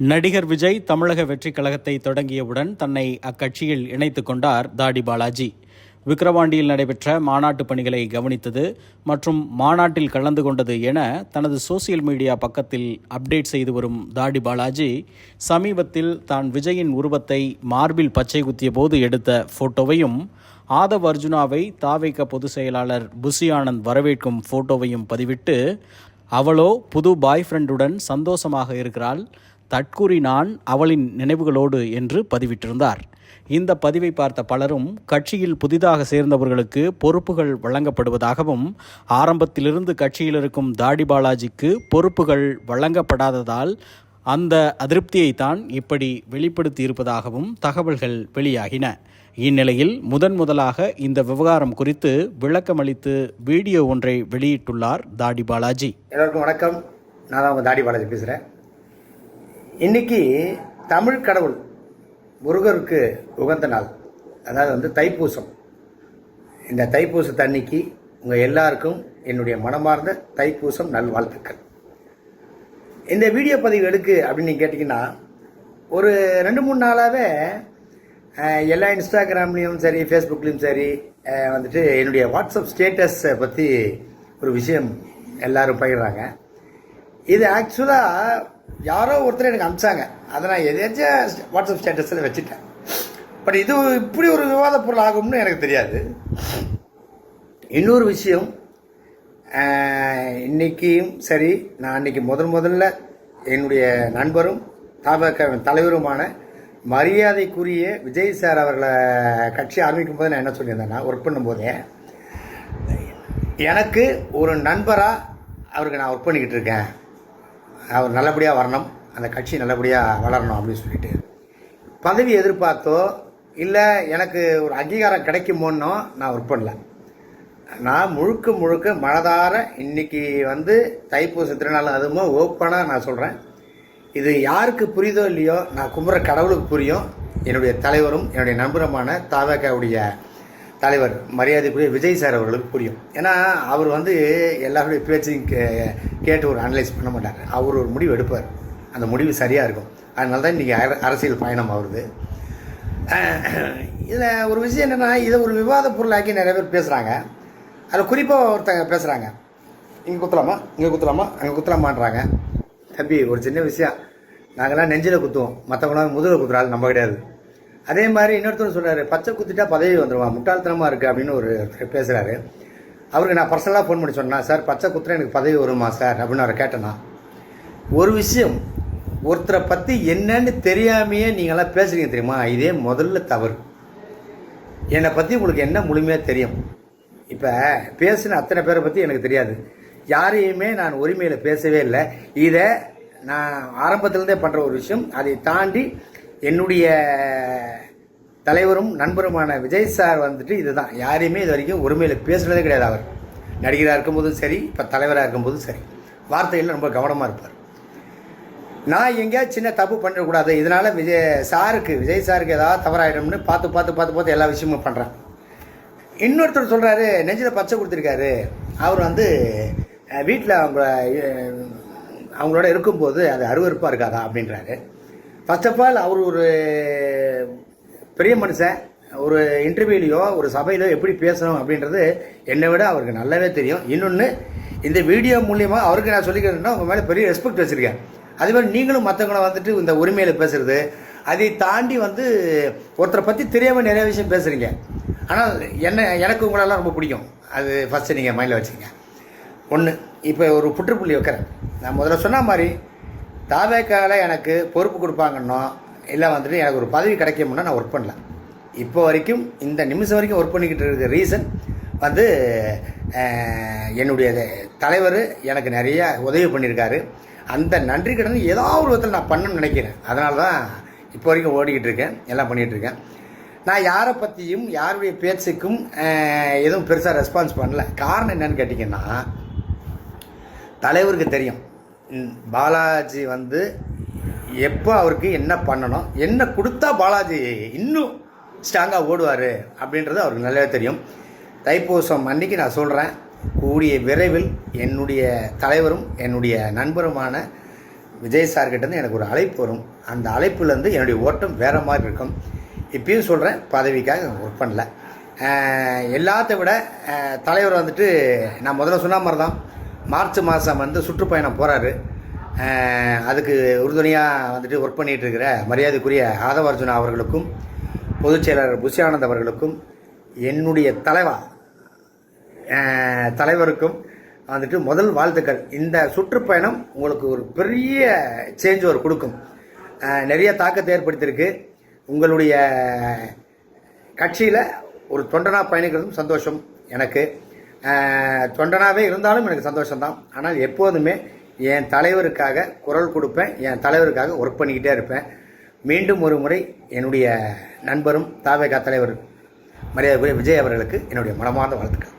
நடிகர் விஜய் தமிழக வெற்றிக் கழகத்தை தொடங்கியவுடன் தன்னை அக்கட்சியில் இணைத்துக் கொண்டார் தாடி பாலாஜி. விக்கிரவாண்டியில் நடைபெற்ற மாநாட்டு பணிகளை கவனித்தது மற்றும் மாநாட்டில் கலந்து கொண்டது என தனது சோசியல் மீடியா பக்கத்தில் அப்டேட் செய்து வரும் தாடி பாலாஜி சமீபத்தில் தான் விஜயின் உருவத்தை மார்பில் பச்சை குத்திய போது எடுத்த போட்டோவையும் ஆதவ் அர்ஜுனாவை தாவைக்க பொதுச் செயலாளர் புசி ஆனந்த் வரவேற்கும் போட்டோவையும் பதிவிட்டு அவளோ புது பாய் ஃப்ரெண்டுடன் சந்தோஷமாக இருக்கிறாள். தற்கூறினான் அவளின் நினைவுகளோடு என்று பதிவிட்டிருந்தார். இந்த பதிவை பார்த்த பலரும் கட்சியில் புதிதாக சேர்ந்தவர்களுக்கு பொறுப்புகள் வழங்கப்படுவதாகவும் ஆரம்பத்திலிருந்து கட்சியில் இருக்கும் தாடி பாலாஜிக்கு பொறுப்புகள் வழங்கப்படாததால் அந்த அதிருப்தியை தான் இப்படி வெளிப்படுத்தி இருப்பதாகவும் தகவல்கள் வெளியாகின. இந்நிலையில் முதன் முதலாக இந்த விவகாரம் குறித்து விளக்கமளித்து வீடியோ ஒன்றை வெளியிட்டுள்ளார் தாடி பாலாஜி. எல்லோருக்கும் வணக்கம். நான் தான் உங்கள் தாடி பாலாஜி பேசுகிறேன். இன்னைக்கு தமிழ் கடவுள் முருகருக்கு உகந்த நாள். அதாவது வந்து தைப்பூசம். இந்த தைப்பூச தண்ணிக்கு உங்கள் எல்லாருக்கும் என்னுடைய மனமார்ந்த தைப்பூசம் நல்வாழ்த்துக்கள். இந்த வீடியோ பதிவு எடுக்கு அப்படின்னு கேட்டிங்கன்னா ஒரு ரெண்டு மூணு நாளாகவே எல்லா இன்ஸ்டாகிராம்லேயும் சரி ஃபேஸ்புக்லேயும் சரி வந்துட்டு என்னுடைய வாட்ஸ்அப் ஸ்டேட்டஸை பற்றி ஒரு விஷயம் எல்லாரும் பகிர்றாங்க. இது ஆக்சுவலாக யாரோ ஒருத்தர் எனக்கு அனுப்பிச்சாங்க. அதை நான் எதாச்சும் வாட்ஸ்அப் ஸ்டேட்டஸில் வச்சுட்டேன். பட் இது இப்படி ஒரு விவாத பொருள் ஆகும்னு எனக்கு தெரியாது. இன்னொரு விஷயம் இன்றைக்கியும் சரி நான் அன்னைக்கு முதல் முதல்ல என்னுடைய நண்பரும் தாபக தலைவருமான மரியாதைக்குரிய விஜய் சார் அவர்களை கட்சி ஆரம்பிக்கும் போது நான் என்ன சொல்லியிருந்தேன்னா ஒர்க் பண்ணும்போதே எனக்கு ஒரு நண்பராக அவருக்கு நான் ஒர்க் பண்ணிக்கிட்டு இருக்கேன். அவர் நல்லபடியாக வரணும் அந்த கட்சி நல்லபடியாக வளரணும் அப்படின்னு சொல்லிட்டு. பதவி எதிர்பார்த்தோ இல்லை எனக்கு ஒரு அங்கீகாரம் கிடைக்குமோன்னோ நான் ஒர்க் பண்ணல. நான் முழுக்க முழுக்க மனதார இன்னைக்கு வந்து தைப்பூச திருநாள் அதுவும் ஓப்பனாக நான் சொல்கிறேன் இது யாருக்கு புரியுதோ இல்லையோ நான் கும்புற கடவுளுக்கு புரியும். என்னுடைய தலைவரும் என்னுடைய நண்பருமான தாவகாவுடைய தலைவர் மரியாதைக்குரிய விஜய் சார் அவர்களுக்கு புரியும். ஏன்னா அவர் வந்து எல்லாருடைய பேச்சையும் கே கேட்டு ஒரு அனலைஸ் பண்ண மாட்டார். அவர் ஒரு முடிவு எடுப்பார். அந்த முடிவு சரியாக இருக்கும். அதனால தான் இன்றைக்கி அரசியல் பயணம் ஆகுது. இதில் ஒரு விஷயம் என்னென்னா இதை ஒரு விவாத பொருளாக்கி நிறைய பேர் பேசுகிறாங்க அதில் குறிப்பாக ஒருத்தங்க பேசுகிறாங்க இங்கே குத்தலாமா? இங்கே குத்தலாமா? அங்கே குத்தலாமான்றாங்க. தம்பி ஒரு சின்ன விஷயம். நாங்கள்லாம் நெஞ்சில் குத்துவோம். மற்றவங்களாம் முதுகில் குத்துறாள் நம்ம கிடையாது. அதே மாதிரி இன்னொருத்தர் சொல்கிறாரு பச்சை குத்திட்டா பதவி வந்துடுவான் முட்டாள்தனமாக இருக்குது அப்படின்னு ஒரு பேசுகிறாரு அவருக்கு நான் பர்சனலாக ஃபோன் பண்ணி சொன்னேன் சார் பச்சை குத்துறா எனக்கு பதவி வருமா சார்? அப்படின்னு அவரை கேட்டேன்னா ஒரு விஷயம் ஒருத்தரை பற்றி என்னன்னு தெரியாமையே நீங்களாம் பேசுகிறீங்க தெரியுமா? இதே முதல்ல தவறு. என்னை பற்றி உங்களுக்கு என்ன முழுமையாக தெரியும்? இப்போ பேசின அத்தனை பேரை பற்றி எனக்கு தெரியாது. யாரையுமே நான் உரிமையில் பேசவே இல்லை. இதை நான் ஆரம்பத்துலேருந்தே பண்ணுற ஒரு விஷயம். அதை தாண்டி என்னுடைய தலைவரும் நண்பருமான விஜய் சார் வந்துட்டு இதுதான். யாரையுமே இது வரைக்கும் உரிமையில் பேசுனதே கிடையாது அவர். நடிகராக இருக்கும்போதும் சரி இப்போ தலைவராக இருக்கும்போதும் சரி. வார்த்தையில் ரொம்ப கவனமாக இருப்பார். நான் எங்கேயாவது சின்ன தப்பு பண்ணிடக்கூடாது. இதனால் விஜய் சாருக்கு விஜய் சாருக்கு ஏதாவது தவறாயிடும்னு பார்த்து பார்த்து பார்த்து பார்த்து எல்லா விஷயமும் பண்ணுறேன் இன்னொருத்தர் சொல்கிறாரு நெஞ்சில் பச்சை கொடுத்துருக்காரு. அவர் வந்து வீட்டில் அவங்க அவங்களோட இருக்கும்போது அது அருவருப்பாக இருக்காதா அப்படின்றாரு. ஃபர்ஸ்ட் ஆஃப் ஆல் அவர் ஒரு பெரிய மனுஷன். ஒரு இன்டர்வியூலையோ ஒரு சபையிலோ எப்படி பேசணும் அப்படின்றது என்னை விட அவருக்கு நல்லாவே தெரியும். இன்னொன்று இந்த வீடியோ மூலியமாக அவருக்கு நான் சொல்லிக்கிறேன்னா உங்கள் மேலே பெரிய ரெஸ்பெக்ட் வச்சுருக்கேன். அதேமாதிரி நீங்களும் மற்றவங்கள வந்துட்டு இந்த உரிமையில் பேசுகிறது அதை தாண்டி வந்து ஒருத்தரை பற்றி தெரியாமல் நிறைய விஷயம் பேசுகிறீங்க ஆனால் என்ன எனக்கு உங்களெல்லாம் ரொம்ப பிடிக்கும். அது ஃபஸ்ட்டு நீங்கள் மைண்டில் வச்சுக்கங்க. ஒன்று இப்போ ஒரு புற்றுப்புள்ளி வைக்கிறேன். நான் முதல்ல சொன்ன மாதிரி தாவேக்கால எனக்கு பொறுப்பு கொடுப்பாங்கன்னோ இல்லை வந்துட்டு எனக்கு ஒரு பதவி கிடைக்கும்னா நான் ஒர்க் பண்ணல. இப்போ வரைக்கும் இந்த நிமிஷம் வரைக்கும் ஒர்க் பண்ணிக்கிட்டு இருக்க ரீசன் வந்து என்னுடைய தலைவர் எனக்கு நிறைய உதவி பண்ணியிருக்காரு. அந்த நன்றி கடன் ஏதாவது ஒரு விதத்தில் நான் பண்ணணும்னு நினைக்கிறேன். அதனால தான் இப்போ வரைக்கும் ஓடிக்கிட்டு இருக்கேன் எல்லாம் பண்ணிகிட்டு இருக்கேன். நான் யாரை பற்றியும் யாருடைய பேச்சுக்கும் எதுவும் பெருசாக ரெஸ்பான்ஸ் பண்ணல. காரணம் என்னன்னு கேட்டிங்கன்னா தலைவருக்கு தெரியும். பாலாஜி வந்து எப்போ அவருக்கு என்ன பண்ணணும் என்ன கொடுத்தா பாலாஜி இன்னும் ஸ்ட்ராங்காக ஓடுவார் அப்படின்றது அவருக்கு நல்லாவே தெரியும். தைப்பூசம் அன்னைக்கு நான் சொல்கிறேன் கூடிய விரைவில் என்னுடைய தலைவரும் என்னுடைய நண்பருமான விஜய் சார்கிட்டேருந்து எனக்கு ஒரு அழைப்பு வரும். அந்த அழைப்புலேருந்து என்னுடைய ஓட்டம் வேறு மாதிரி இருக்கும். இப்பயும் சொல்கிறேன் பதவிக்காக ஒர்க் பண்ணல. எல்லாத்த விட தலைவர் வந்துட்டு நான் முதல்ல சொன்ன மாதிரி தான் மார்ச் மாதம் வந்து சுற்றுப்பயணம் போகிறாரு அதுக்கு உறுதுணையாக வந்துட்டு ஒர்க் பண்ணிகிட்டு இருக்கிற மரியாதைக்குரிய ஆதவர்ஜுனா அவர்களுக்கும் பொதுச் செயலாளர் அவர்களுக்கும் என்னுடைய தலைவா தலைவருக்கும் வந்துட்டு முதல் வாழ்த்துக்கள். இந்த சுற்றுப்பயணம் உங்களுக்கு ஒரு பெரிய சேஞ்ச் ஒரு கொடுக்கும் நிறைய தாக்கத்தை ஏற்படுத்தியிருக்கு. உங்களுடைய கட்சியில் ஒரு தொண்டனாக பயணிக்கிறதும் சந்தோஷம் எனக்கு. தொண்டனாகவே இருந்தாலும் எனக்கு சந்தோஷம்தான். ஆனால் எப்போதுமே என் தலைவருக்காக குரல் கொடுப்பேன் என் தலைவருக்காக ஒர்க் பண்ணிக்கிட்டே இருப்பேன். மீண்டும் ஒரு முறை என்னுடைய நண்பரும் தாவேகா தலைவர் மரியாதை விஜய் அவர்களுக்கு என்னுடைய மனமார்ந்த வாழ்த்துக்கள்.